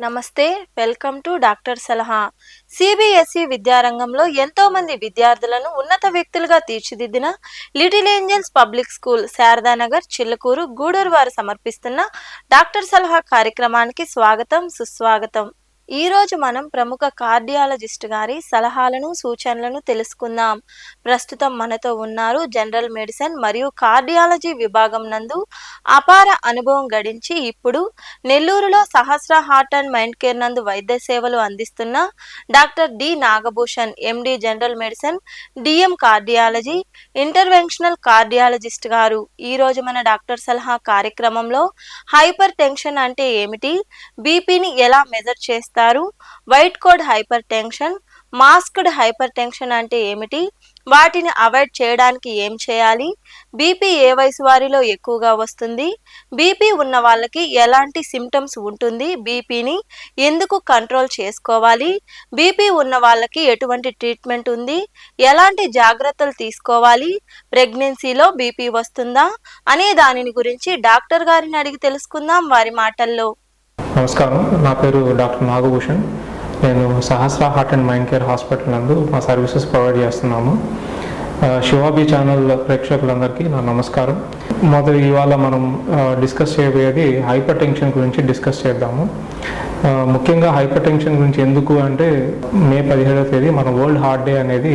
నమస్తే welcome to doctor సలహా. CBSE విద్యారంగంలో ఎంతో మంది విద్యార్థులను ఉన్నత వ్యక్తులుగా తీర్చిదిద్దిన little angels public school Sharadanagar Chillakuru Gudur వారు సమర్పిస్తున్న డాక్టర్ సలహా కార్యక్రమానికి స్వాగతం సుస్వాగతం. ఈరోజు మనం ప్రముఖ కార్డియాలజిస్ట్ గారి సలహాలను సూచనలను తెలుసుకుందాం. ప్రస్తుతం మనతో ఉన్నారు జనరల్ మెడిసిన్ మరియు కార్డియాలజీ విభాగం నందు అపార అనుభవం గడించి ఇప్పుడు నెల్లూరులో Sahasra heart and mind care నందు వైద్య సేవలు అందిస్తున్న doctor D Nagabhushan MD general medicine DM cardiology interventional cardiologist గారు. ఈరోజు మన డాక్టర్ సలహా కార్యక్రమంలో హైపర్ టెన్షన్ అంటే ఏమిటి? బీపీని ఎలా మెజర్ చేస్తారు? White coat hypertension masked hypertension అంటే ఏమిటి? వాటిని అవాయిడ్ చేయడానికి ఏం చేయాలి? బీపీ ఏ వయసు వారిలో ఎక్కువగా వస్తుంది? బీపీ ఉన్న వాళ్ళకి ఎలాంటి సిమ్టమ్స్ ఉంటుంది? బీపీని ఎందుకు కంట్రోల్ చేసుకోవాలి? బీపీ ఉన్న వాళ్ళకి ఎటువంటి ట్రీట్మెంట్ ఉంది? ఎలాంటి జాగ్రత్తలు తీసుకోవాలి? ప్రెగ్నెన్సీలో బీపీ వస్తుందా? అనే దానిని గురించి డాక్టర్ గారిని అడిగి తెలుసుకుందాం వారి మాటల్లో. నమస్కారం. నా పేరు డాక్టర్ నాగభూషణ్. నేను Sahasra heart and mind care hospital నందు మా సర్వీసెస్ ప్రొవైడ్ చేస్తున్నాము. శివాబీ ఛానల్ ప్రేక్షకులందరికీ నా నమస్కారం. మొదటి ఇవాళ మనం డిస్కస్ చేయబోయేది హైపర్ టెన్షన్ గురించి డిస్కస్ చేద్దాము. ముఖ్యంగా హైపర్ టెన్షన్ గురించి ఎందుకు అంటే మే పదిహేడవ తేదీ మన వరల్డ్ హార్ట్ డే అనేది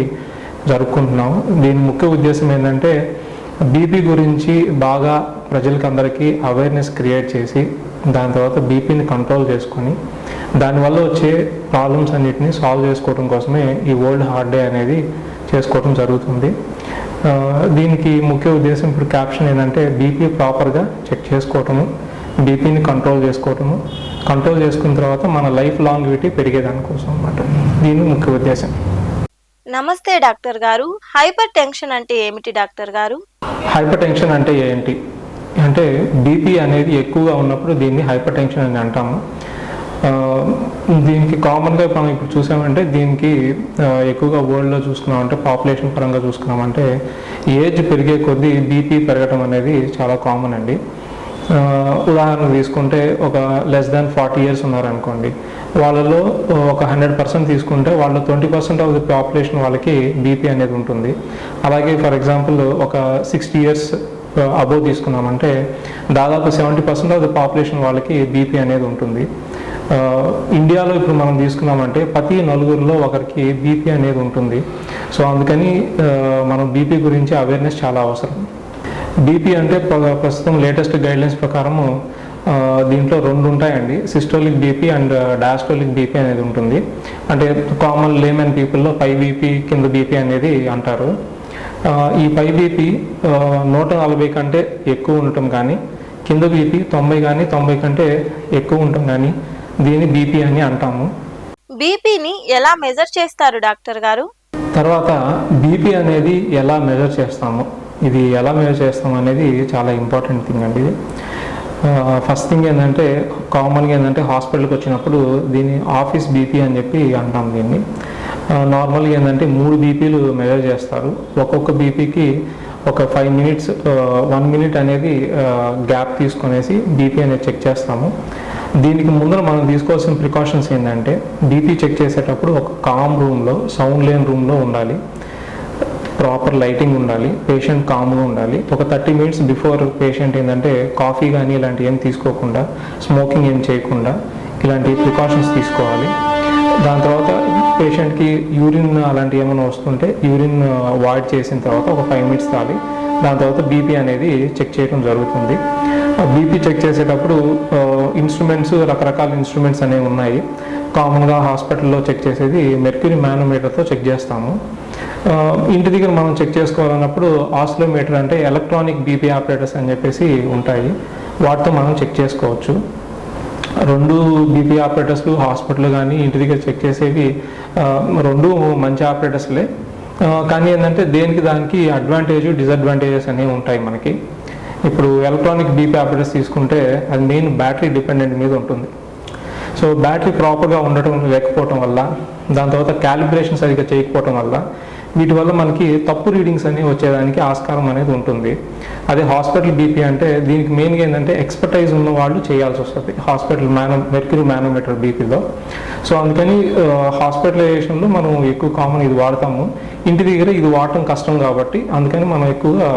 జరుపుకుంటున్నాము. దీని ముఖ్య ఉద్దేశం ఏంటంటే బీపీ గురించి బాగా ప్రజలకి అందరికీ అవేర్నెస్ క్రియేట్ చేసి దాని తర్వాత బీపీని కంట్రోల్ చేసుకొని దానివల్ల వచ్చే ప్రాబ్లమ్స్ అన్నిటిని సాల్వ్ చేసుకోవడం కోసమే ఈ వరల్డ్ హార్ట్ డే అనేది చేసుకోవడం జరుగుతుంది. దీనికి ముఖ్య ఉద్దేశం ఇప్పుడు క్యాప్షన్ ఏంటంటే బీపీ ప్రాపర్గా చెక్ చేసుకోవటము బీపీని కంట్రోల్ చేసుకోవటము. కంట్రోల్ చేసుకున్న తర్వాత మన లైఫ్ లాంగివిటీ పెరిగేదానికోసం అన్నమాట. దీని ముఖ్య ఉద్దేశం. నమస్తే డాక్టర్ గారు. హైపర్ టెన్షన్ అంటే ఏమిటి డాక్టర్ గారు? హైపర్ టెన్షన్ అంటే ఏంటి? అంటే బీపీ అనేది ఎక్కువగా ఉన్నప్పుడు దీన్ని హైపర్ టెన్షన్ అని అంటాము. దీనికి కామన్గా మనం ఇప్పుడు చూసామంటే దీనికి ఎక్కువగా వరల్డ్లో చూసుకున్నామంటే పాపులేషన్ పరంగా చూసుకున్నామంటే ఏజ్ పెరిగే కొద్దీ బీపీ పెరగటం అనేది చాలా కామన్ అండి. ఉదాహరణ తీసుకుంటే ఒక లెస్ దాన్ ఫార్టీ ఇయర్స్ ఉన్నారనుకోండి. వాళ్ళలో ఒక హండ్రెడ్ పర్సెంట్ తీసుకుంటే వాళ్ళ twenty percent of the population వాళ్ళకి బీపీ అనేది ఉంటుంది. అలాగే ఫర్ ఎగ్జాంపుల్ ఒక సిక్స్టీ ఇయర్స్ అబోవ్ తీసుకున్నామంటే దాదాపు seventy percent of the population వాళ్ళకి బీపీ అనేది ఉంటుంది. ఇండియాలో ఇప్పుడు మనం తీసుకున్నామంటే ప్రతి నలుగురిలో ఒకరికి బీపీ అనేది ఉంటుంది. సో అందుకని మనం బీపీ గురించి అవేర్నెస్ చాలా అవసరం. బీపీ అంటే ప్ర- ప్రస్తుతం లేటెస్ట్ గైడ్లైన్స్ ప్రకారము దీంట్లో రెండు ఉంటాయండి. Systolic BP and diastolic BP అనేది ఉంటుంది. అంటే కామన్ లేమన్ పీపుల్లో పై బీపీ కింద బీపీ అనేది అంటారు. ఈ పై బీపీ నూట నలభై కంటే ఎక్కువ ఉండటం కానీ కింద బీపీ తొంభై కానీ తొంభై కంటే ఎక్కువ ఉండటం కానీ దీన్ని బీపీ అని అంటాము. బీపీని ఎలా మెజర్ చేస్తారు డాక్టర్ గారు? తర్వాత బీపీ అనేది ఎలా మెజర్ చేస్తాము? ఇది ఎలా మెజర్ చేస్తాం అనేది చాలా ఇంపార్టెంట్ థింగ్ అండి ఇది. ఫస్ట్ థింగ్ ఏంటంటే కామన్గా ఏంటంటే హాస్పిటల్కి వచ్చినప్పుడు దీన్ని ఆఫీస్ బీపీ అని చెప్పి అంటాం దీన్ని. నార్మల్గా ఏంటంటే మూడు బీపీలు మెజర్ చేస్తారు. ఒక్కొక్క బీపీకి ఒక ఫైవ్ మినిట్స్ వన్ మినిట్ అనేది గ్యాప్ తీసుకొనేసి బీపీ అనేది చెక్ చేస్తాము. దీనికి ముందర మనం తీసుకోవాల్సిన ప్రికాషన్స్ ఏంటంటే బీపీ చెక్ చేసేటప్పుడు ఒక కామ్ రూమ్లో సౌండ్ లేని రూమ్లో ఉండాలి. ప్రాపర్ లైటింగ్ ఉండాలి పేషెంట్ కామ్గా ఉండాలి. ఒక థర్టీ మినిట్స్ బిఫోర్ పేషెంట్ ఏంటంటే కాఫీ కానీ ఇలాంటివి ఏం తీసుకోకుండా స్మోకింగ్ ఏం చేయకుండా ఇలాంటి ప్రికాషన్స్ తీసుకోవాలి. దాని తర్వాత పేషెంట్కి యూరిన్ అలాంటివి ఏమైనా వస్తుంటే యూరిన్ వాయిడ్ uh, చేసిన తర్వాత ఒక ఫైవ్ మినిట్స్ తాగి దాని తర్వాత బీపీ అనేది చెక్ చేయడం జరుగుతుంది. బీపీ చెక్ చేసేటప్పుడు uh, ఇన్స్ట్రుమెంట్స్ రకరకాల ఇన్స్ట్రుమెంట్స్ అనేవి ఉన్నాయి. కామన్గా హాస్పిటల్లో చెక్ చేసేది మెర్క్యూరీ మ్యానోమీటర్తో చెక్ చేస్తాము. Uh, ఇంటి దగ్గర మనం చెక్ చేసుకోవాలన్నప్పుడు ఆస్లోమీటర్ అంటే ఎలక్ట్రానిక్ బీపీ ఆపరేటర్స్ అని చెప్పేసి ఉంటాయి. వాటితో మనం చెక్ చేసుకోవచ్చు. రెండు బీపీ ఆపరేటర్స్లు హాస్పిటల్ కానీ ఇంటి దగ్గర చెక్ చేసేవి రెండు మంచి ఆపరేటర్స్లే కానీ ఏంటంటే దేనికి దానికి అడ్వాంటేజ్ డిసడ్వాంటేజెస్ అనేవి ఉంటాయి మనకి. ఇప్పుడు ఎలక్ట్రానిక్ బీపీ ఆపరేటర్స్ తీసుకుంటే అది మెయిన్ బ్యాటరీ డిపెండెంట్ మీద ఉంటుంది. సో బ్యాటరీ ప్రాపర్గా ఉండటం లేకపోవటం వల్ల దాని తర్వాత క్యాలిబ్రేషన్ సరిగ్గా చేయకపోవటం వల్ల వీటి వల్ల మనకి తప్పు రీడింగ్స్ అనేవి వచ్చేదానికి ఆస్కారం అనేది ఉంటుంది. అదే హాస్పిటల్ బీపీ అంటే దీనికి మెయిన్గా ఏంటంటే ఎక్స్పర్టైజ్ ఉన్న వాళ్ళు చేయాల్సి వస్తుంది. హాస్పిటల్ మ్యానో మెర్క్యూరీ మ్యానోమీటర్ బీపీలో. సో అందుకని హాస్పిటలైజేషన్లో మనం ఎక్కువ కామన్ ఇది వాడతాము. ఇంటి దగ్గర ఇది వాడటం కష్టం కాబట్టి అందుకని మనం ఎక్కువగా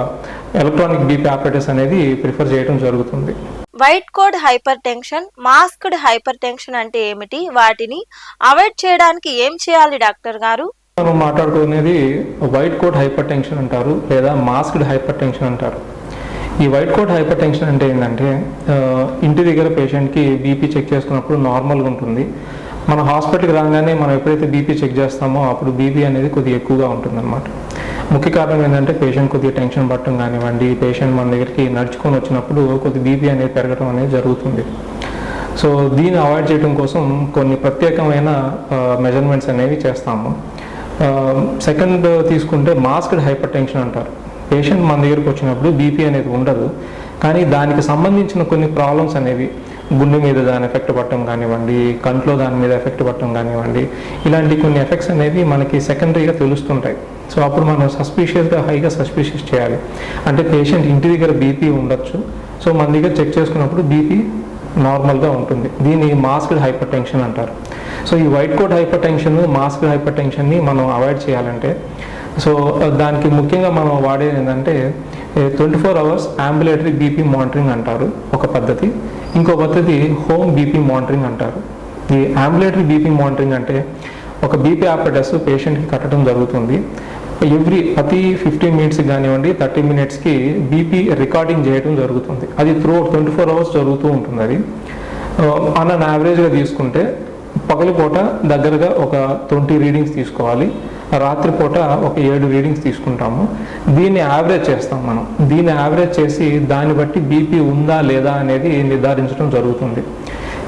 ఎలక్ట్రానిక్ బీపీ ఆపరేటర్స్ అనేది ప్రిఫర్ చేయడం జరుగుతుంది. White coat hypertension masked hypertension అంటే ఏమిటి? వాటిని అవాయిడ్ చేయడానికి ఏం చేయాలి డాక్టర్ గారు? మనం మాట్లాడుకునేది వైట్ కోట్ హైపర్ టెన్షన్ అంటారు లేదా మాస్క్డ్ హైపర్ టెన్షన్ అంటారు. ఈ వైట్ కోట్ హైపర్ టెన్షన్ అంటే ఏంటంటే ఇంటి దగ్గర పేషెంట్కి బీపీ చెక్ చేసుకున్నప్పుడు నార్మల్గా ఉంటుంది. మన హాస్పిటల్కి రాగానే మనం ఎప్పుడైతే బీపీ చెక్ చేస్తామో అప్పుడు బీపీ అనేది కొద్దిగా ఎక్కువగా ఉంటుందన్నమాట. ముఖ్య కారణం ఏంటంటే పేషెంట్ కొద్దిగా టెన్షన్ పట్టడం కానివ్వండి పేషెంట్ మన దగ్గరికి నడుచుకొని వచ్చినప్పుడు కొద్ది బీపీ అనేది పెరగడం అనేది జరుగుతుంది. సో దీన్ని అవాయిడ్ చేయడం కోసం కొన్ని ప్రత్యేకమైన మెజర్మెంట్స్ అనేవి చేస్తాము. సెకండ్ తీసుకుంటే మాస్క్డ్ హైపర్ టెన్షన్ అంటారు. పేషెంట్ మన దగ్గరికి వచ్చినప్పుడు బీపీ అనేది ఉండదు. కానీ దానికి సంబంధించిన కొన్ని ప్రాబ్లమ్స్ అనేవి గుండె మీద దాని ఎఫెక్ట్ పట్టడం కానివ్వండి కంట్లో దాని మీద ఎఫెక్ట్ పట్టడం కానివ్వండి ఇలాంటి కొన్ని ఎఫెక్ట్స్ అనేవి మనకి సెకండరీగా తెలుస్తుంటాయి. సో అప్పుడు మనం సస్పీషియస్గా హైగా సస్పీషియస్ చేయాలి. అంటే పేషెంట్ ఇంటి దగ్గర బీపీ ఉండొచ్చు. సో మన దగ్గర చెక్ చేసుకున్నప్పుడు బీపీ నార్మల్గా ఉంటుంది. దీన్ని మాస్క్డ్ హైపర్ టెన్షన్ అంటారు. సో ఈ white coat hypertension masked హైపర్ టెన్షన్ని మనం అవాయిడ్ చేయాలంటే సో దానికి ముఖ్యంగా మనం వాడేది ఏంటంటే twenty four hours ambulatory BP monitoring అంటారు ఒక పద్ధతి. ఇంకో పద్ధతి హోమ్ బీపీ మానిటరింగ్ అంటారు. ఈ అంబులేటరీ బీపీ మానిటరింగ్ అంటే ఒక బీపీ ఆపరేటర్స్ పేషెంట్కి కట్టడం జరుగుతుంది. ఎవ్రీ ప్రతి ఫిఫ్టీన్ మినిట్స్ కానివ్వండి థర్టీ మినిట్స్కి బీపీ రికార్డింగ్ చేయడం జరుగుతుంది. అది త్రూ ట్వంటీ ఫోర్ అవర్స్ జరుగుతూ ఉంటుంది అది. అన్న యావరేజ్గా తీసుకుంటే పగలపూట దగ్గరగా ఒక ట్వంటీ రీడింగ్స్ తీసుకోవాలి. రాత్రిపూట ఒక ఏడు రీడింగ్స్ తీసుకుంటాము. దీన్ని యావరేజ్ చేస్తాం మనం. దీన్ని యావరేజ్ చేసి దాన్ని బట్టి బీపీ ఉందా లేదా అనేది నిర్ధారించడం జరుగుతుంది.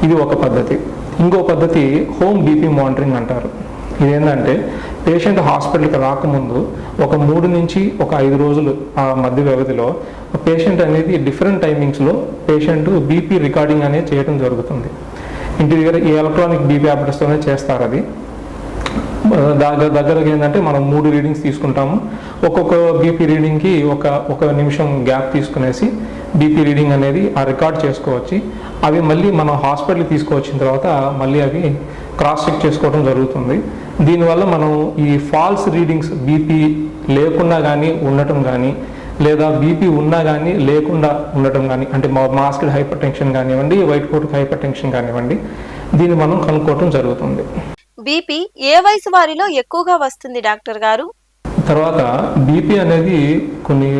ఇది ఒక పద్ధతి. ఇంకో పద్ధతి హోమ్ బీపీ మానిటరింగ్ అంటారు. ఇదేంటంటే పేషెంట్ హాస్పిటల్కి రాకముందు ఒక మూడు నుంచి ఒక ఐదు రోజులు ఆ మధ్య వ్యవధిలో పేషెంట్ అనేది డిఫరెంట్ టైమింగ్స్లో పేషెంట్ బీపీ రికార్డింగ్ అనేది చేయడం జరుగుతుంది. ఇంటి దగ్గర ఈ ఎలక్ట్రానిక్ బీపీ ఆపరేటర్స్తోనే చేస్తారు అది. దగ్గర దగ్గరగా ఏంటంటే మనం మూడు రీడింగ్స్ తీసుకుంటాము. ఒక్కొక్క బీపీ రీడింగ్కి ఒక ఒక నిమిషం గ్యాప్ తీసుకునేసి బీపీ రీడింగ్ అనేది ఆ రికార్డ్ చేసుకోవచ్చు. అవి మళ్ళీ మనం హాస్పిటల్కి తీసుకువచ్చిన తర్వాత మళ్ళీ అవి క్రాస్ చెక్ చేసుకోవడం జరుగుతుంది. దీనివల్ల మనం ఈ ఫాల్స్ రీడింగ్స్ బీపీ లేకుండా కానీ ఉండటం కానీ లేదా బీపీ ఉన్నా కానీ లేకుండా ఉండటం కానీ అంటే మాస్క్డ్ హైపర్ టెన్షన్ కానివ్వండి వైట్ కోట్ హైపర్ టెన్షన్ కానివ్వండి దీన్ని మనం కనుక్కోవటం జరుగుతుంది. బీపీ ఏ వయసు వారిలో ఎక్కువగా వస్తుంది డాక్టర్ గారు? తర్వాత బీపీ అనేది కొన్ని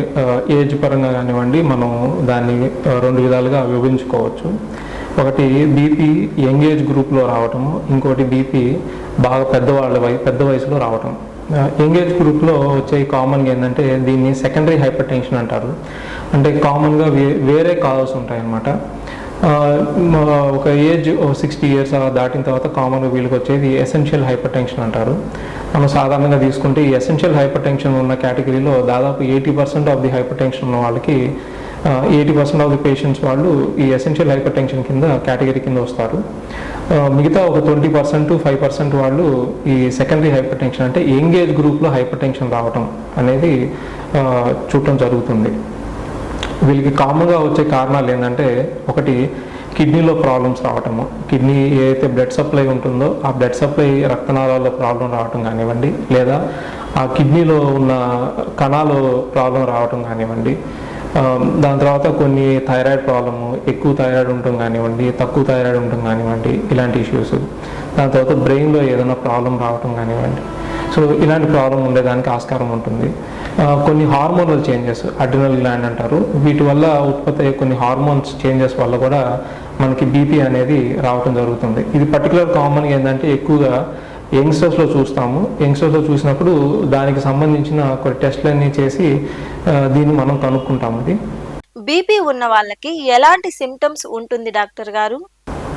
ఏజ్ పరంగా కానివ్వండి మనం దాన్ని రెండు విధాలుగా విభజించుకోవచ్చు. ఒకటి బీపీ యంగ్ ఏజ్ గ్రూప్లో రావటం ఇంకోటి బీపీ బాగా పెద్దవాళ్ళ వయ పెద్ద వయసులో రావటం. యంగ్ ఏజ్ గ్రూప్లో వచ్చే కామన్గా ఏంటంటే దీన్ని సెకండరీ హైపర్ టెన్షన్ అంటారు. అంటే కామన్గా వే వేరే కాజెస్ ఉంటాయన్నమాట. ఒక ఏజ్ సిక్స్టీ ఇయర్స్ అలా దాటిన తర్వాత కామన్గా వీళ్ళకి వచ్చేది ఎసెన్షియల్ హైపర్ టెన్షన్ అంటారు. మనం సాధారణంగా తీసుకుంటే ఈ ఎసెన్షియల్ హైపర్ టెన్షన్ ఉన్న కేటగిరీలో దాదాపు eighty percent of the hypertension ఉన్న వాళ్ళకి eighty percent of the patients వాళ్ళు ఈ ఎసెన్షియల్ హైపర్ టెన్షన్ కింద కేటగిరీ కింద వస్తారు. మిగతా ఒక ట్వంటీ పర్సెంట్ ఫైవ్ పర్సెంట్ వాళ్ళు ఈ సెకండరీ హైపర్ టెన్షన్ అంటే ఎంగేజ్ గ్రూప్లో హైపర్ టెన్షన్ రావటం అనేది చూడటం జరుగుతుంది. వీళ్ళకి కామన్గా వచ్చే కారణాలు ఏంటంటే ఒకటి కిడ్నీలో ప్రాబ్లమ్స్ రావటము. కిడ్నీ ఏదైతే బ్లడ్ సప్లై ఉంటుందో ఆ బ్లడ్ సప్లై రక్తనాళాల్లో ప్రాబ్లం రావటం కానివ్వండి లేదా ఆ కిడ్నీలో ఉన్న కణాలు ప్రాబ్లం రావటం కానివ్వండి దాని తర్వాత కొన్ని థైరాయిడ్ ప్రాబ్లము ఎక్కువ థైరాయిడ్ ఉండటం కానివ్వండి తక్కువ థైరాయిడ్ ఉండటం కానివ్వండి ఇలాంటి ఇష్యూస్ దాని తర్వాత బ్రెయిన్లో ఏదైనా ప్రాబ్లం రావటం కానివ్వండి. సో ఇలాంటి ప్రాబ్లం ఉండేదానికి ఆస్కారం ఉంటుంది. కొన్ని హార్మోనల్ చేంజెస్ అడ్రినల్ గ్లాండ్ అంటారు. వీటి వల్ల ఉత్పత్తి అయ్యే కొన్ని హార్మోన్స్ చేంజెస్ వల్ల కూడా మనకి బీపీ అనేది రావటం జరుగుతుంది. ఇది పర్టికులర్ కామన్గా ఏంటంటే ఎక్కువగా యంగ్స్టర్స్లో చూస్తాము. యంగ్స్టర్స్లో చూసినప్పుడు దానికి సంబంధించిన కొన్ని టెస్ట్లన్నీ చేసి దీన్ని మనం కనుక్కుంటాము అది బీపీ ఉన్న వాళ్ళకి ఎలాంటి సిమ్టమ్స్ ఉంటుంది డాక్టర్ గారు?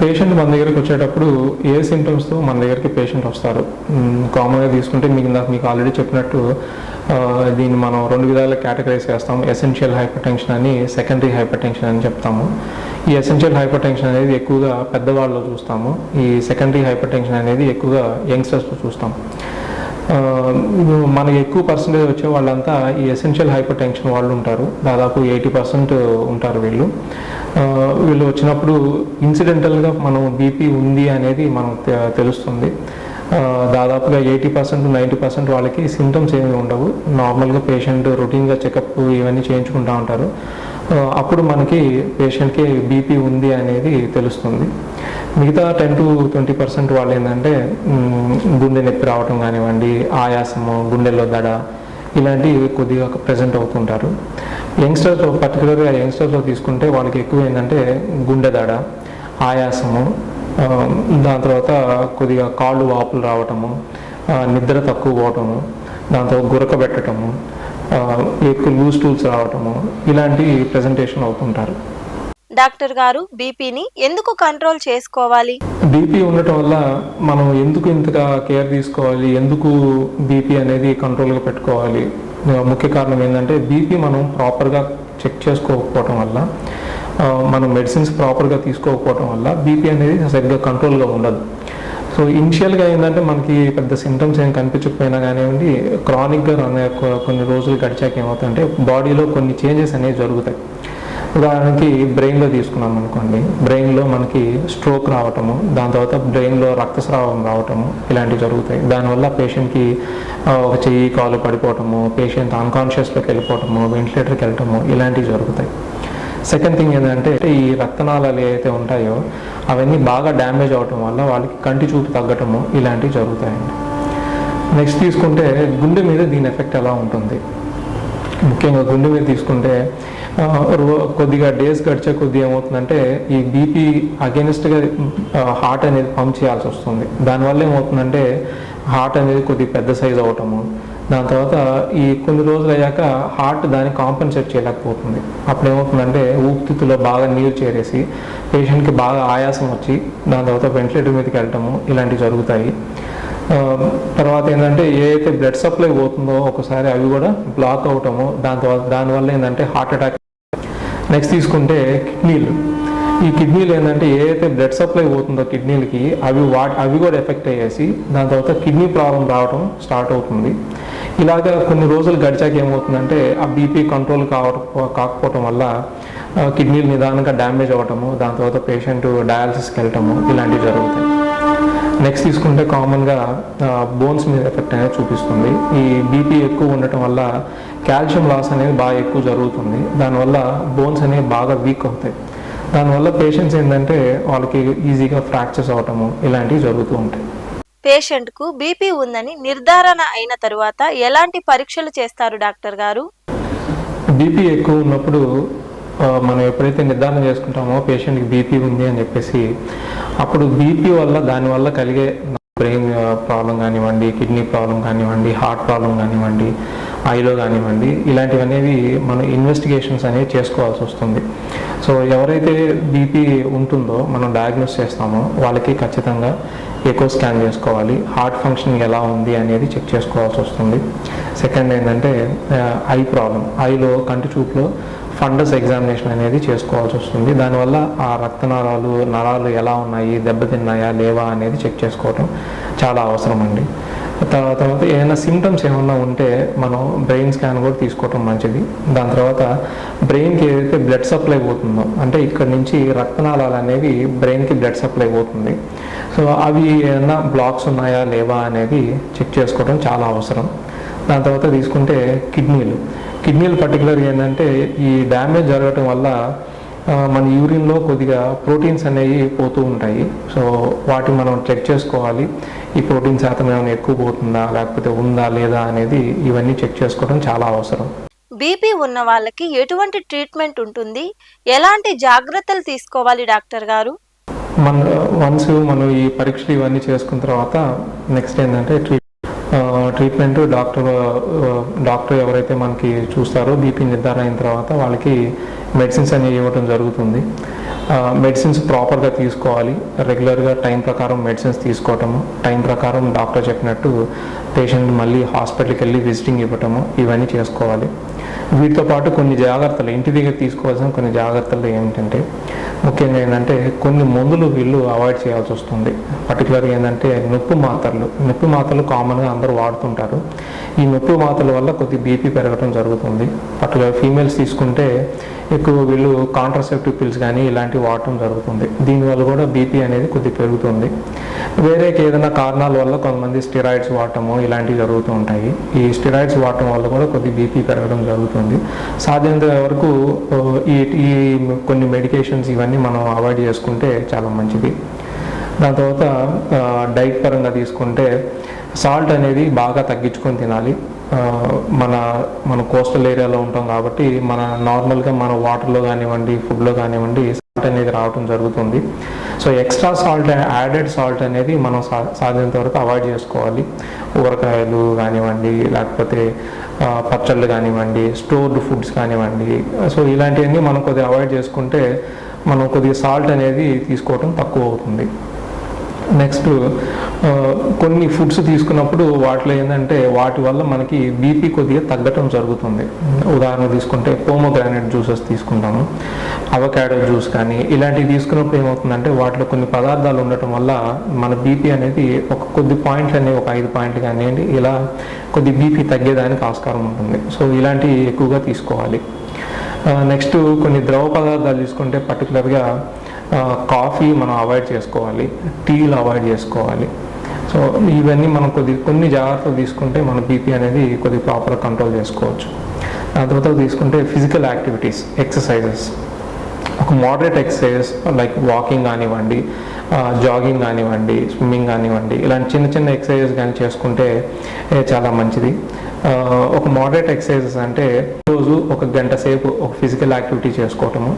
పేషెంట్ మన దగ్గరికి వచ్చేటప్పుడు ఏ సింటమ్స్తో మన దగ్గరికి పేషెంట్ వస్తారు? కామన్గా తీసుకుంటే మీకు ఇందాక మీకు ఆల్రెడీ చెప్పినట్టు దీన్ని మనం రెండు విధాలుగా కేటగరైజ్ చేస్తాం ఎసెన్షియల్ హైపర్ టెన్షన్ అని సెకండరీ హైపర్ టెన్షన్ అని చెప్తాము. ఈ ఎసెన్షియల్ హైపర్ టెన్షన్ అనేది ఎక్కువగా పెద్దవాళ్ళలో చూస్తాము. ఈ సెకండరీ హైపర్ టెన్షన్ అనేది ఎక్కువగా యంగ్స్టర్స్లో చూస్తాం మనకి ఎక్కువ పర్సంటేజ్ వచ్చే వాళ్ళంతా ఈ ఎసెన్షియల్ హైపర్ టెన్షన్ వాళ్ళు ఉంటారు. దాదాపు ఎయిటీ పర్సెంట్ ఉంటారు వీళ్ళు. వీళ్ళు వచ్చినప్పుడు ఇన్సిడెంటల్గా మనం బీపీ ఉంది అనేది మనం తెలుస్తుంది. దాదాపుగా ఎయిటీ పర్సెంట్ నైంటీ పర్సెంట్ వాళ్ళకి సిమ్టమ్స్ ఏమీ ఉండవు. నార్మల్గా పేషెంట్ రొటీన్గా చెకప్ ఇవన్నీ చేయించుకుంటూ ఉంటారు. అప్పుడు మనకి పేషెంట్కి బీపీ ఉంది అనేది తెలుస్తుంది. మిగతా టెన్ టు ట్వంటీ పర్సెంట్ వాళ్ళు ఏంటంటే గుండె నొప్పి రావటం కానివ్వండి ఆయాసము గుండెల్లో దడ ఇలాంటివి కొద్దిగా ప్రజెంట్ అవుతుంటారు. యంగ్స్టర్స్లో పర్టికులర్గా యంగ్స్టర్స్లో తీసుకుంటే వాళ్ళకి ఎక్కువ ఏంటంటే గుండెదడ ఆయాసము దాని తర్వాత కొద్దిగా కాళ్ళు వాపులు రావటము నిద్ర తక్కువ పోవటము దాంతో గురక పెట్టడము ఎక్కువ లూజ్ టూల్స్ రావటము ఇలాంటి ప్రజెంటేషన్ అవుతుంటారు. డాక్టర్ గారు బీపీని ఎందుకు కంట్రోల్ చేసుకోవాలి? బీపీ ఉండటం వల్ల మనం ఎందుకు ఇంతగా కేర్ తీసుకోవాలి? ఎందుకు బీపీ అనేది కంట్రోల్గా పెట్టుకోవాలి? ముఖ్య కారణం ఏంటంటే బీపీ మనం ప్రాపర్గా చెక్ చేసుకోకపోవటం వల్ల మనం మెడిసిన్స్ ప్రాపర్గా తీసుకోకపోవటం వల్ల బీపీ అనేది సరిగ్గా కంట్రోల్గా ఉండదు. సో ఇనిషియల్గా ఏంటంటే మనకి పెద్ద సిమ్టమ్స్ ఏం కనిపించకపోయినా కానివ్వండి క్రానిక్గా రన్ కొన్ని రోజులు గడిచాక ఏమవుతుందంటే బాడీలో కొన్ని చేంజెస్ అనేవి జరుగుతాయి. ఉదాహరణకి బ్రెయిన్లో తీసుకున్నాం అనుకోండి. బ్రెయిన్లో మనకి స్ట్రోక్ రావటము దాని తర్వాత బ్రెయిన్లో రక్తస్రావం రావటము ఇలాంటివి జరుగుతాయి. దానివల్ల పేషెంట్కి ఒక చెయ్యి కాలు పడిపోవటము పేషెంట్ అన్కాన్షియస్లోకి వెళ్ళిపోవటము వెంటిలేటర్కి వెళ్ళటము ఇలాంటివి జరుగుతాయి. సెకండ్ థింగ్ ఏంటంటే ఈ రక్తనాళాలు ఏవైతే ఉంటాయో అవన్నీ బాగా డ్యామేజ్ అవటం వల్ల వాళ్ళకి కంటి చూపు తగ్గటము ఇలాంటివి జరుగుతాయండి. నెక్స్ట్ తీసుకుంటే గుండె మీద దీని ఎఫెక్ట్ ఎలా ఉంటుంది? ముఖ్యంగా గుండె మీద తీసుకుంటే కొద్దిగా డేస్ గడిచే కొద్ది ఏమవుతుందంటే ఈ బీపీ అగెనిస్ట్గా హార్ట్ అనేది పంప్ చేయాల్సి వస్తుంది. దానివల్ల ఏమవుతుందంటే హార్ట్ అనేది కొద్దిగా పెద్ద సైజ్ అవటము. దాని తర్వాత ఈ కొన్ని రోజులు అయ్యాక హార్ట్ దాన్ని కాంపెన్సేట్ చేయలేకపోతుంది. అప్పుడు ఏమవుతుందంటే ఊపితిత్తులో బాగా నీరు చేరేసి పేషెంట్కి బాగా ఆయాసం వచ్చి దాని తర్వాత వెంటిలేటర్ మీదకి వెళ్ళటము ఇలాంటివి జరుగుతాయి. తర్వాత ఏంటంటే ఏ అయితే బ్లడ్ సప్లై పోతుందో ఒకసారి అవి కూడా బ్లాక్ అవటము దాని తర్వాత దానివల్ల ఏంటంటే హార్ట్ అటాక్ నెక్స్ట్ తీసుకుంటే కిడ్నీలు. ఈ కిడ్నీలు ఏంటంటే ఏదైతే బ్లడ్ సప్లై పోతుందో కిడ్నీలకి అవి వా అవి కూడా ఎఫెక్ట్ అయ్యేసి దాని తర్వాత కిడ్నీ ప్రాబ్లం రావడం స్టార్ట్ అవుతుంది. ఇలాగా కొన్ని రోజులు గడిచాక ఏమవుతుందంటే ఆ బీపీ కంట్రోల్ కావడం కాకపోవటం వల్ల కిడ్నీలు నిదానంగా డ్యామేజ్ అవ్వటము దాని తర్వాత పేషెంట్ డయాలసిస్కి వెళ్ళటము ఇలాంటివి జరుగుతాయి. నెక్స్ట్ తీసుకుంటే కామన్గా బోన్స్ మీద ఎఫెక్ట్ అనేది చూపిస్తుంది. ఈ బీపీ ఎక్కువ ఉండటం వల్ల కాల్షియం లాస్ అనేది బాగా ఎక్కువ జరుగుతుంది. దానివల్ల బోన్స్ అనేవి బాగా వీక్ అవుతాయి. దానివల్ల పేషెంట్స్ ఏంటంటే వాళ్ళకి ఈజీగా ఫ్రాక్చర్స్ అవటము ఇలాంటివి జరుగుతూ ఉంటాయి. పేషెంట్కు బీపీ ఉందని నిర్ధారణ అయిన తరువాత ఎలాంటి పరీక్షలు చేస్తారు డాక్టర్ గారు? బీపీ ఎక్కువ ఉన్నప్పుడు మనం ఎప్పుడైతే నిర్ధారణ చేసుకుంటామో పేషెంట్కి బీపీ ఉంది అని చెప్పేసి అప్పుడు బీపీ వల్ల దానివల్ల కలిగే బ్రెయిన్ ప్రాబ్లం కానివ్వండి కిడ్నీ ప్రాబ్లం కానివ్వండి హార్ట్ ప్రాబ్లం కానివ్వండి ఐలో కానివ్వండి ఇలాంటివనేవి మనం ఇన్వెస్టిగేషన్స్ అనేవి చేసుకోవాల్సి వస్తుంది. సో ఎవరైతే బీపీ ఉంటుందో మనం డయాగ్నోస్ చేస్తామో వాళ్ళకి ఖచ్చితంగా ఎక్కువ స్కాన్ చేసుకోవాలి. హార్ట్ ఫంక్షన్ ఎలా ఉంది అనేది చెక్ చేసుకోవాల్సి వస్తుంది. సెకండ్ ఏంటంటే ఐ ప్రాబ్లం. ఐలో కంటి చూపులో ఫండస్ ఎగ్జామినేషన్ అనేది చేసుకోవాల్సి వస్తుంది. దానివల్ల ఆ రక్తనాళాలు నరాలు ఎలా ఉన్నాయి దెబ్బతిన్నాయా లేవా అనేది చెక్ చేసుకోవటం చాలా అవసరం అండి తర్వాత తర్వాత ఏదైనా సిమ్టమ్స్ ఏమన్నా ఉంటే మనం బ్రెయిన్ స్కాన్ కూడా తీసుకోవటం మంచిది. దాని తర్వాత బ్రెయిన్కి ఏదైతే బ్లడ్ సప్లై పోతుందో అంటే ఇక్కడ నుంచి రక్తనాళాలు అనేవి బ్రెయిన్కి బ్లడ్ సప్లై పోతుంది. సో అవి ఏదైనా బ్లాక్స్ ఉన్నాయా లేవా అనేది చెక్ చేసుకోవడం చాలా అవసరం. దాని తర్వాత తీసుకుంటే కిడ్నీలు. కిడ్నీలు పర్టికులర్గా ఏంటంటే ఈ డ్యామేజ్ జరగటం వల్ల మన యూరిన్లో కొద్దిగా ప్రోటీన్స్ అనేవి పోతూ ఉంటాయి. సో వాటిని మనం చెక్ చేసుకోవాలి. ఈ ప్రోటీన్ శాతం ఏమైనా ఎక్కువ పోతుందా లేకపోతే ఉందా లేదా అనేది ఇవన్నీ చెక్ చేసుకోవడం చాలా అవసరం. బీపీ ఉన్న వాళ్ళకి ఎటువంటి ట్రీట్మెంట్ ఉంటుంది? ఎలాంటి జాగ్రత్తలు తీసుకోవాలి డాక్టర్ గారు? మన వన్స్ మనం ఈ పరీక్షలు ఇవన్నీ చేసుకున్న తర్వాత నెక్స్ట్ ఏంటంటే ట్రీట్ ట్రీట్మెంట్ డాక్టర్ డాక్టర్ ఎవరైతే మనకి చూస్తారో బీపీ నిర్ధారణ అయిన తర్వాత వాళ్ళకి మెడిసిన్స్ అనేవి ఇవ్వడం జరుగుతుంది. మెడిసిన్స్ ప్రాపర్గా తీసుకోవాలి. రెగ్యులర్గా టైం ప్రకారం మెడిసిన్స్ తీసుకోవటము టైం ప్రకారం డాక్టర్ చెప్పినట్టు పేషెంట్ మళ్ళీ హాస్పిటల్కి వెళ్ళి విజిటింగ్ ఇవ్వటము ఇవన్నీ చేసుకోవాలి. వీటితో పాటు కొన్ని జాగ్రత్తలు ఇంటి దగ్గర తీసుకోవాల్సిన కొన్ని జాగ్రత్తలు ఏమిటంటే ముఖ్యంగా ఏంటంటే కొన్ని మందులు వీళ్ళు అవాయిడ్ చేయాల్సి వస్తుంది. పర్టికులర్గా ఏంటంటే నొప్పి మాత్రలు నొప్పి మాత్రలు కామన్గా అందరూ వాడుతుంటారు. ఈ నొప్పి మాత్రల వల్ల కొద్ది బీపీ పెరగడం జరుగుతుంది. పర్టికులర్ ఫీమేల్స్ తీసుకుంటే ఎక్కువ వీళ్ళు కాంట్రాసెప్టివ్ పిల్స్ కానీ ఇలాంటివి వాడటం జరుగుతుంది. దీనివల్ల కూడా బీపీ అనేది కొద్ది పెరుగుతుంది. వేరే ఏదైనా కారణాల వల్ల కొంతమంది స్టిరాయిడ్స్ వాడటము ఇలాంటివి జరుగుతూ ఉంటాయి. ఈ స్టిరాయిడ్స్ వాడటం వల్ల కూడా కొద్ది బీపీ పెరగడం జరుగుతుంది. సాధ్యంత వరకు ఈ ఈ కొన్ని మెడికేషన్స్ ఇవన్నీ మనం అవాయిడ్ చేసుకుంటే చాలా మంచిది. దాని తర్వాత డైట్ పరంగా తీసుకుంటే సాల్ట్ అనేది బాగా తగ్గించుకొని తినాలి. మన మన కోస్టల్ ఏరియాలో ఉంటాం కాబట్టి మన నార్మల్గా మన వాటర్లో కానివ్వండి ఫుడ్లో కానివ్వండి సాల్ట్ అనేది రావడం జరుగుతుంది. So extra salt added salt అనేది మనం సా సాధ్యమైనంత వరకు అవాయిడ్ చేసుకోవాలి. ఊరకాయలు కానివ్వండి లేకపోతే పచ్చళ్ళు కానివ్వండి స్టోర్డ్ ఫుడ్స్ కానివ్వండి. సో ఇలాంటివన్నీ మనం కొద్దిగా అవాయిడ్ చేసుకుంటే మనం కొద్దిగా సాల్ట్ అనేది తీసుకోవడం తక్కువ అవుతుంది. నెక్స్ట్ కొన్ని ఫుడ్స్ తీసుకున్నప్పుడు వాటిలో ఏంటంటే వాటి వల్ల మనకి బీపీ కొద్దిగా తగ్గటం జరుగుతుంది. ఉదాహరణ తీసుకుంటే పోమోగ్రానైట్ జ్యూసెస్ తీసుకుంటాము అవకాడో జ్యూస్ కానీ ఇలాంటివి తీసుకున్నప్పుడు ఏమవుతుందంటే వాటిలో కొన్ని పదార్థాలు ఉండటం వల్ల మన బీపీ అనేది ఒక కొద్ది పాయింట్లు అనేవి ఒక ఐదు పాయింట్లు కానివ్వండి ఇలా కొద్ది బీపీ తగ్గేదానికి ఆస్కారం ఉంటుంది. సో ఇలాంటివి ఎక్కువగా తీసుకోవాలి. నెక్స్ట్ కొన్ని ద్రవ పదార్థాలు తీసుకుంటే పర్టికులర్గా కాఫీ మనం అవాయిడ్ చేసుకోవాలి టీలు అవాయిడ్ చేసుకోవాలి. సో ఇవన్నీ మనం కొద్ది కొన్ని జాగ్రత్తలు తీసుకుంటే మన బీపీ అనేది కొద్ది ప్రాపర్ కంట్రోల్ చేసుకోవచ్చు. దాని తర్వాత తీసుకుంటే ఫిజికల్ యాక్టివిటీస్ ఎక్సర్సైజెస్. ఒక మోడరేట్ ఎక్సర్సైజెస్ లైక్ వాకింగ్ కానివ్వండి జాగింగ్ కానివ్వండి స్విమ్మింగ్ కానివ్వండి ఇలాంటి చిన్న చిన్న ఎక్సర్సైజెస్ కానీ చేసుకుంటే చాలా మంచిది. ఒక మోడరేట్ ఎక్సర్సైజెస్ అంటే రోజు ఒక గంట సేపు ఒక ఫిజికల్ యాక్టివిటీ చేసుకోవటము.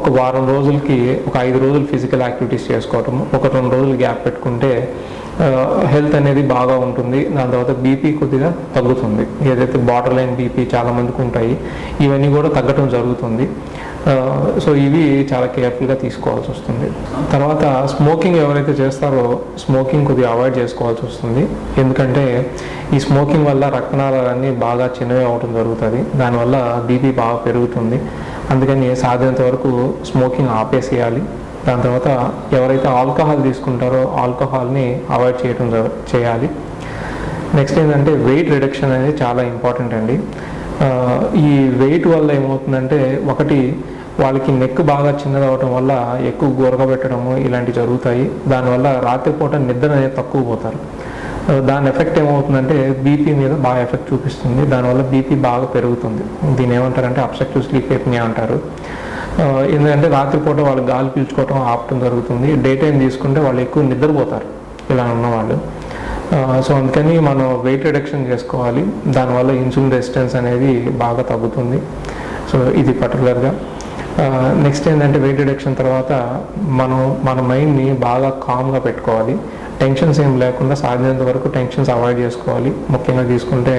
ఒక వారం రోజులకి ఒక ఐదు రోజులు ఫిజికల్ యాక్టివిటీస్ చేసుకోవటం ఒక రెండు రోజులు గ్యాప్ పెట్టుకుంటే హెల్త్ అనేది బాగా ఉంటుంది. దాని తర్వాత బీపీ కొద్దిగా తగ్గుతుంది. ఏదైతే బార్డర్ లైన్ బీపీ చాలా మందికి ఉంటాయి ఇవన్నీ కూడా తగ్గటం జరుగుతుంది. సో ఇవి చాలా కేర్ఫుల్గా తీసుకోవాల్సి వస్తుంది. తర్వాత స్మోకింగ్ ఎవరైతే చేస్తారో స్మోకింగ్ కొద్దిగా అవాయిడ్ చేసుకోవాల్సి వస్తుంది. ఎందుకంటే ఈ స్మోకింగ్ వల్ల రక్తనాళాలన్నీ బాగా చిన్నవి అవడం జరుగుతుంది. దానివల్ల బీపీ బాగా పెరుగుతుంది. అందుకని సాధ్యమైనంత వరకు స్మోకింగ్ ఆపేసేయాలి. దాని తర్వాత ఎవరైతే ఆల్కహాల్ తీసుకుంటారో ఆల్కహాల్ని అవాయిడ్ చేయడం చేయాలి. నెక్స్ట్ ఏంటంటే వెయిట్ రిడక్షన్ అనేది చాలా ఇంపార్టెంట్ అండి. ఈ వెయిట్ వల్ల ఏమవుతుందంటే ఒకటి వాళ్ళకి నెక్ బాగా చిన్నది అవటం వల్ల ఎక్కువ గోరగబెట్టడము ఇలాంటివి జరుగుతాయి. దానివల్ల రాత్రిపూట నిద్ర అనేది తక్కువ పోతారు. దాని ఎఫెక్ట్ ఏమవుతుందంటే బీపీ మీద బాగా ఎఫెక్ట్ చూపిస్తుంది. దానివల్ల బీపీ బాగా పెరుగుతుంది. దీని ఏమంటారంటే అబ్సెక్టివ్ స్లీప్ ఎప్నియా అంటారు. ఎందుకంటే రాత్రిపూట వాళ్ళు గాలి పీల్చుకోవటం ఆపటం జరుగుతుంది. డే టైం తీసుకుంటే వాళ్ళు ఎక్కువ నిద్రపోతారు ఇలా ఉన్న వాళ్ళు సో అందుకని మనం వెయిట్ రిడక్షన్ చేసుకోవాలి. దానివల్ల ఇన్సులిన్ రెసిస్టెన్స్ అనేది బాగా తగ్గుతుంది. సో ఇది పర్టికులర్గా. నెక్స్ట్ ఏంటంటే వెయిట్ రిడక్షన్ తర్వాత మనం మన మైండ్ని బాగా కామ్గా పెట్టుకోవాలి. టెన్షన్స్ ఏం లేకుండా సాధ్యమైనంత వరకు టెన్షన్స్ అవాయిడ్ చేసుకోవాలి. ముఖ్యంగా తీసుకుంటే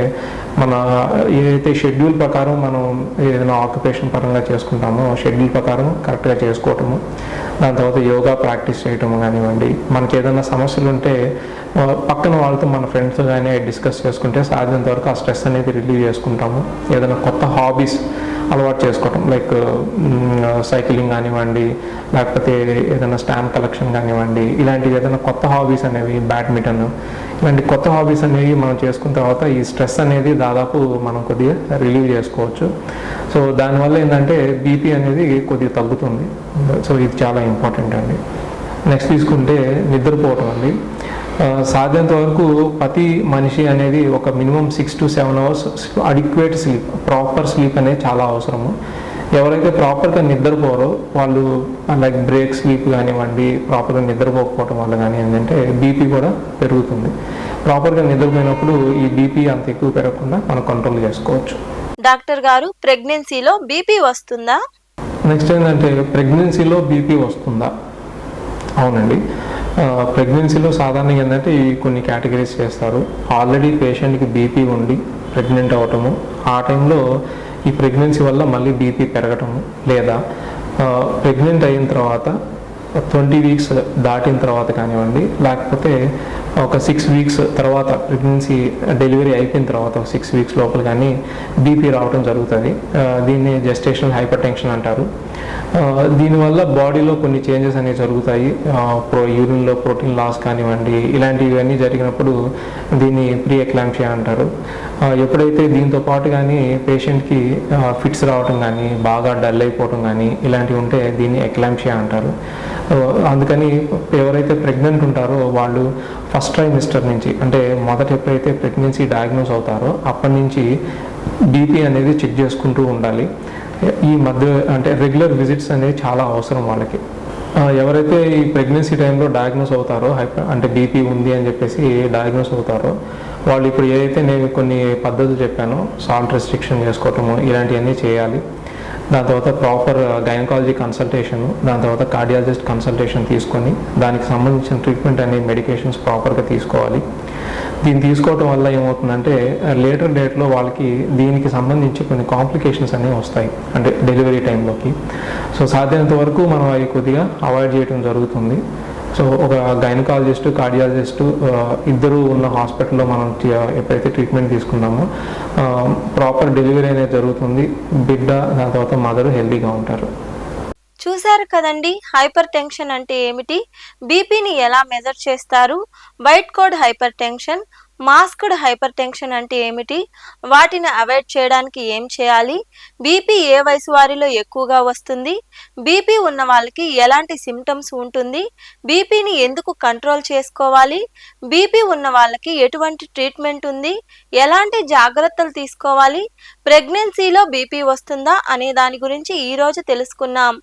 మన ఏదైతే షెడ్యూల్ ప్రకారం మనం ఏదైనా ఆక్యుపేషన్ పరంగా చేసుకుంటామో షెడ్యూల్ ప్రకారం కరెక్ట్గా చేసుకోవటము దాని తర్వాత యోగా ప్రాక్టీస్ చేయటం కానివ్వండి మనకి ఏదైనా సమస్యలు ఉంటే పక్కన వాళ్ళతో మన ఫ్రెండ్స్ కానీ డిస్కస్ చేసుకుంటే సాధ్యంత వరకు ఆ స్ట్రెస్ అనేది రిలీవ్ చేసుకుంటాము. ఏదైనా కొత్త హాబీస్ అలవాటు చేసుకోవటం. లైక్ సైక్లింగ్ కానివ్వండి లేకపోతే ఏదైనా స్టాంప్ కలెక్షన్ కానివ్వండి ఇలాంటివి ఏదైనా కొత్త హాబీస్ అనేవి బ్యాడ్మింటన్ ఇలాంటి కొత్త హాబీస్ అనేవి మనం చేసుకున్న తర్వాత ఈ స్ట్రెస్ అనేది దాదాపు మనం కొద్దిగా రిలీవ్ చేసుకోవచ్చు. సో దానివల్ల ఏంటంటే బీపీ అనేది కొద్దిగా తగ్గుతుంది. సో ఇది చాలా ఇంపార్టెంట్ అండి. నెక్స్ట్ తీసుకుంటే నిద్రపోవటం అండి. సాధ్యంత వరకు ప్రతి మనిషి అనేది ఒక minimum six to seven hours adequate sleep proper sleep అనేది చాలా అవసరము. ఎవరైతే ప్రాపర్గా నిద్రపోరో వాళ్ళు లైక్ బ్రేక్ స్లీప్ కానివ్వండి ప్రాపర్గా నిద్రపోకపోవడం వల్ల కానీ ఏంటంటే బీపీ కూడా పెరుగుతుంది. ప్రాపర్గా నిద్రపోయినప్పుడు ఈ బీపీ అంత ఎక్కువ పెరగకుండా మనం కంట్రోల్ చేసుకోవచ్చు. డాక్టర్ గారు ప్రెగ్నెన్సీలో బీపీ వస్తుందా? నెక్స్ట్ ఏంటంటే ప్రెగ్నెన్సీలో బీపీ వస్తుందా? అవునండి. ప్రెగ్నెన్సీలో సాధారణంగా ఏంటంటే ఈ కొన్ని కేటగిరీస్ చేస్తారు. ఆల్రెడీ పేషెంట్కి బీపీ ఉండి ప్రెగ్నెంట్ అవటము. ఆ టైంలో ఈ ప్రెగ్నెన్సీ వల్ల మళ్ళీ బీపీ పెరగటము. లేదా ప్రెగ్నెంట్ అయిన తర్వాత ట్వంటీ వీక్స్ దాటిన తర్వాత కానివ్వండి లేకపోతే ఒక సిక్స్ వీక్స్ తర్వాత ప్రెగ్నెన్సీ డెలివరీ అయిపోయిన తర్వాత ఒక సిక్స్ వీక్స్ లోపల కానీ బీపీ రావడం జరుగుతుంది. దీన్ని జెస్టేషనల్ హైపర్ టెన్షన్ అంటారు. దీనివల్ల బాడీలో కొన్ని చేంజెస్ అనేవి జరుగుతాయి. ప్రో యూరిన్లో ప్రోటీన్ లాస్ కానివ్వండి ఇలాంటివన్నీ జరిగినప్పుడు దీన్ని ప్రీ ఎక్లాంషియా అంటారు ఎప్పుడైతే దీంతో పాటు కానీ పేషెంట్కి ఫిట్స్ రావటం కానీ బాగా డల్ అయిపోవటం కానీ ఇలాంటివి ఉంటే దీన్ని ఎక్లాంషియా అంటారు. అందుకని ఎవరైతే ప్రెగ్నెంట్ ఉంటారో వాళ్ళు ఫస్ట్ ట్రైమిస్టర్ నుంచి అంటే మొదట ఎప్పుడైతే ప్రెగ్నెన్సీ డయాగ్నోస్ అవుతారో అప్పటి నుంచి బీపీ అనేది చెక్ చేసుకుంటూ ఉండాలి. ఈ మధ్య అంటే రెగ్యులర్ విజిట్స్ అనేవి చాలా అవసరం వాళ్ళకి. ఎవరైతే ఈ ప్రెగ్నెన్సీ టైంలో డయాగ్నోస్ అవుతారో హైపర్ అంటే బీపీ ఉంది అని చెప్పేసి డయాగ్నోస్ అవుతారో వాళ్ళు ఇప్పుడు ఏదైతే నేను కొన్ని పద్ధతులు చెప్పానో సాల్ట్ రెస్ట్రిక్షన్ చేసుకోవటము ఇలాంటివన్నీ చేయాలి. దాని తర్వాత ప్రాపర్ గైనకాలజీ కన్సల్టేషన్ దాని తర్వాత కార్డియాలజిస్ట్ కన్సల్టేషన్ తీసుకొని దానికి సంబంధించిన ట్రీట్మెంట్ అనే మెడికేషన్స్ ప్రాపర్గా తీసుకోవాలి. దీన్ని తీసుకోవటం వల్ల ఏమవుతుందంటే లేటర్ డేట్లో వాళ్ళకి దీనికి సంబంధించి కొన్ని కాంప్లికేషన్స్ అనేవి వస్తాయి అంటే డెలివరీ టైంలోకి సో సాధ్యమైనంత వరకు మనం అవి కొద్దిగా అవాయిడ్ చేయడం జరుగుతుంది. సో ఒక గైనకాలజిస్ట్ కార్డియాలజిస్ట్ ఇద్దరు ఉన్న హాస్పిటల్లో మనం ఎప్పుడైతే ట్రీట్మెంట్ తీసుకున్నామో ప్రాపర్ డెలివరీ అనేది జరుగుతుంది. బిడ్డ దాని తర్వాత మదర్ హెల్తీగా ఉంటారు. చూశారు కదండి హైపర్ టెన్షన్ అంటే ఏమిటి? బీపీని ఎలా మెజర్ చేస్తారు? White coat hypertension masked hypertension అంటే ఏమిటి? వాటిని అవాయిడ్ చేయడానికి ఏం చేయాలి? బీపీ ఏ వయసు వారిలో ఎక్కువగా వస్తుంది? బీపీ ఉన్న వాళ్ళకి ఎలాంటి సిమ్టమ్స్ ఉంటుంది? బీపీని ఎందుకు కంట్రోల్ చేసుకోవాలి? బీపీ ఉన్న వాళ్ళకి ఎటువంటి ట్రీట్మెంట్ ఉంది? ఎలాంటి జాగ్రత్తలు తీసుకోవాలి? ప్రెగ్నెన్సీలో బీపీ వస్తుందా అనే దాని గురించి ఈ రోజు తెలుసుకున్నాం.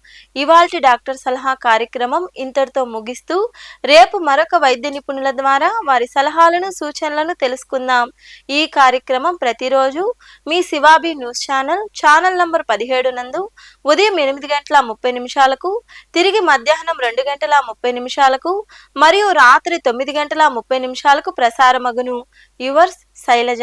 ఇవాల్టి డాక్టర్ సలహా కార్యక్రమం ఇంతటితో ముగిస్తూ రేపు మరొక వైద్య నిపుణుల ద్వారా వారి సలహాలను సూచనలను తెలుసుకుందాం. ఈ కార్యక్రమం ప్రతిరోజు మీ Shivabi news channel channel number పదిహేడు నందు ఉదయం ఎనిమిది గంటల ముప్పై నిమిషాలకు తిరిగి మధ్యాహ్నం రెండు గంటల ముప్పై నిమిషాలకు మరియు రాత్రి తొమ్మిది గంటల ముప్పై నిమిషాలకు ప్రసారమగును. యువర్స్ శైలజ